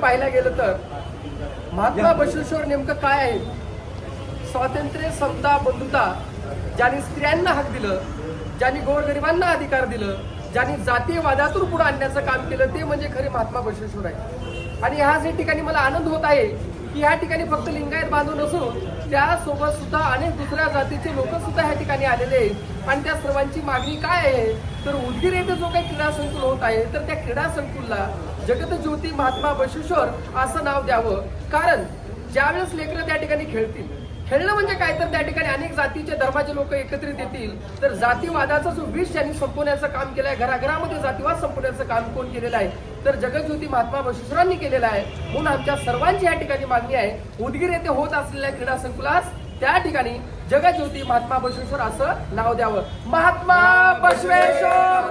पाहायला गेलं तर? महात्मा बसवेश्वर नेमकं काय आहे? स्वातंत्र्य समता बंधुता ज्यांनी स्त्रियांना हक दिलं ज्यांनी गोरगरिबांना अधिकार दिलं ज्यांनी जातीयवादातून पुढे आणण्याचं काम केलं ते म्हणजे खरे महात्मा बसवेश्वर आहे आणि ह्याच या ठिकाणी मला आनंद होत आहे की या ठिकाणी फक्त लिंगायत बांधून नसून त्यासोबत सुद्धा अनेक दुसऱ्या जातीचे लोक सुद्धा या ठिकाणी आलेले आहेत. आणि त्या सर्वांची मागणी काय आहे? तर उदगीर येथे जो काही क्रीडा संकुल होत आहे तर त्या क्रीडा संकुलला जगतज्योती महात्मा बशुशोर असं नाव द्यावं. कारण ज्यावेळेस लेकरं त्या ठिकाणी खेळतील खेळणं म्हणजे काय तर त्या ठिकाणी अनेक जातीचे धर्माचे लोक एकत्रित येतील. तर जातीवादाचा जो विष त्यांनी संपवण्याचं काम केलं आहे घराघरामध्ये जातीवाद संपवण्याचं काम कोण केलेलं आहे? तर जगज्योती महात्मा बशेश्वरांनी केलेलं आहे. म्हणून आमच्या सर्वांची या ठिकाणी मागणी आहे उदगीर येथे होत असलेल्या क्रीडा संकुलास त्या ठिकाणी जगज्योती महात्मा बशेश्वर असं नाव द्यावं. महात्मा बसवेश्वर